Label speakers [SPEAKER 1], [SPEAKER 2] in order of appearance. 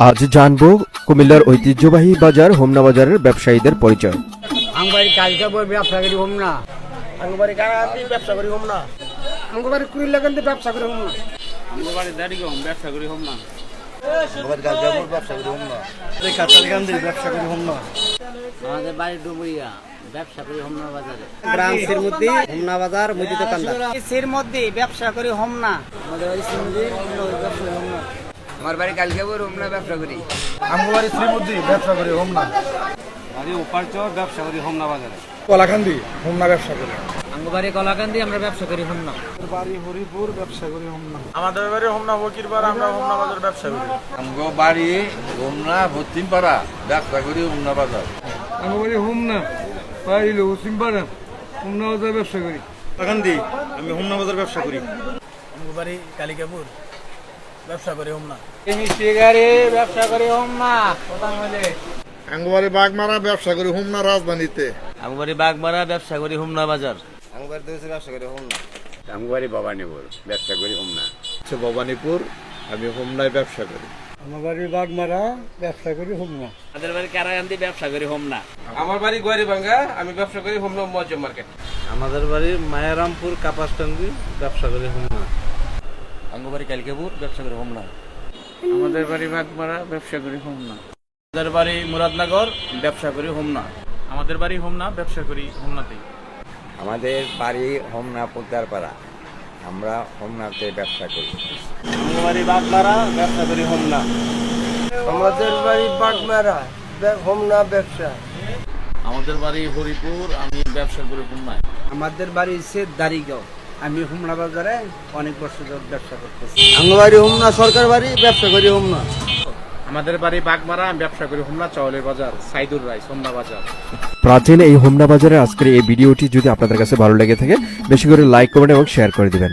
[SPEAKER 1] আজ জানব কুমিল্লার ঐতিহ্যবাহী বাজার হোমনা বাজারের ব্যবসায়ীদের পরিচয়।
[SPEAKER 2] ব্যবসা করি হোম না
[SPEAKER 3] আঙ্গবাড়ি ব্যবসা করি
[SPEAKER 2] কুড়িল্লা কিন্তু ব্যবসা করি হোম
[SPEAKER 3] ব্যবসা করি হোম না
[SPEAKER 2] আমাদের বাড়ি ডুবুরিয়া ব্যবসা করি হোমনা বাজারে।
[SPEAKER 3] হোমনা দোকানদার
[SPEAKER 2] ব্যবসা করি হোম না আমাদের বাড়ি ব্যবসা করি হোম না আমার বাড়ি কালকে বই হোম না ব্যবসা করি।
[SPEAKER 3] আঙ্গবাড়ি শ্রীমুদ্দি ব্যবসা করি হোম না।
[SPEAKER 4] বাড়ি উপার্চর ব্যবসা করি হোমনা বাজারে।
[SPEAKER 3] কলাকান্দি হোমনা ব্যবসা করি।
[SPEAKER 2] কলাকান্দি আমরা ব্যবসা করি হোম না।
[SPEAKER 3] বাড়ি হরিপুর ব্যবসা করি হোমনা আমাদের বাড়ি হোমনা ফকিরবার আমরা হোমনা বাজার ব্যবসা করি।
[SPEAKER 5] আমগো বাড়ি হোমনা ভত্তিমপাড়া ব্যবসা করি হোমনা বাজার।
[SPEAKER 4] আমার হোমনা বাড়ি লৌসিমপাড়া হোমনা বাজার ব্যবসা করি।
[SPEAKER 3] কলাকান্দি আমি হোমনা বাজার ব্যবসা করি। কালিকাপুর। ব্যবসা করি হোমনা
[SPEAKER 2] মিষ্টিগাড়ি ব্যবসা করি হোম না
[SPEAKER 6] আঙ্গবাড়ি বাগমারা ব্যবসা করি রাজধানীতে।
[SPEAKER 4] আমবাড়ি বাগমারা ব্যবসা করি হোমনা বাজার।
[SPEAKER 5] আমগো বাড়ি ভবানীপুর ব্যবসা করি
[SPEAKER 6] ভবানীপুর আমি হোমনায় ব্যবসা করি।
[SPEAKER 4] আমার বাড়ি বাগমারা ব্যবসা করি হোমনা
[SPEAKER 2] আমাদের বাড়ি কারাকান্দি ব্যবসা করি হোম না।
[SPEAKER 4] আমার বাড়ি গোয়ারিবাঙ্গা আমি ব্যবসা করি হোমনা মজ্জ মার্কেট। আমাদের বাড়ি মায়ারামপুর কাপাসটাঙ্গি ব্যবসা করি হোমনা
[SPEAKER 5] আমগো বাড়ি কালিকাপুর ব্যবসা করি হোমনা
[SPEAKER 4] আমাদের বাড়ি বাগমারা ব্যবসা করি হোমনা আমাদের বাড়ি মুরাদনগর ব্যবসা করি হোমনা আমাদের বাড়ি হোমনা ব্যবসা করি হোমনাতেই
[SPEAKER 7] আমাদের বাড়ি হোমনা পোদ্দারপাড়া। আমরা হোমনাতে ব্যবসা করি।
[SPEAKER 4] আমার বাড়ি বাগমারা ব্যবসা করি হোমনা
[SPEAKER 3] আমাদের বাড়ি বাগমারা হোমনা ব্যবসা।
[SPEAKER 4] আমাদের বাড়ি হরিপুর আমি ব্যবসা করি হোমনায়
[SPEAKER 2] আমাদের বাড়ি হচ্ছে দারিগাঁও। আমি হুমনা বাজারে অনেক বছর ধরে ব্যবসা করতেছি।
[SPEAKER 3] আমার বাড়ি হুমনা সরকার বাড়ি ব্যবসা করি হুমনা
[SPEAKER 4] আমাদের বাড়ি বাগমারা আমি ব্যবসা করি হুমনা চাউলের বাজার সাইদুর রায় হোমনা বাজার।
[SPEAKER 1] প্রাচীন এই হোমনা বাজারের আজকের এই ভিডিওটি যদি আপনাদের কাছে ভালো লেগে থাকে বেশি করে লাইক কমেন্ট এবং শেয়ার করে দিবেন।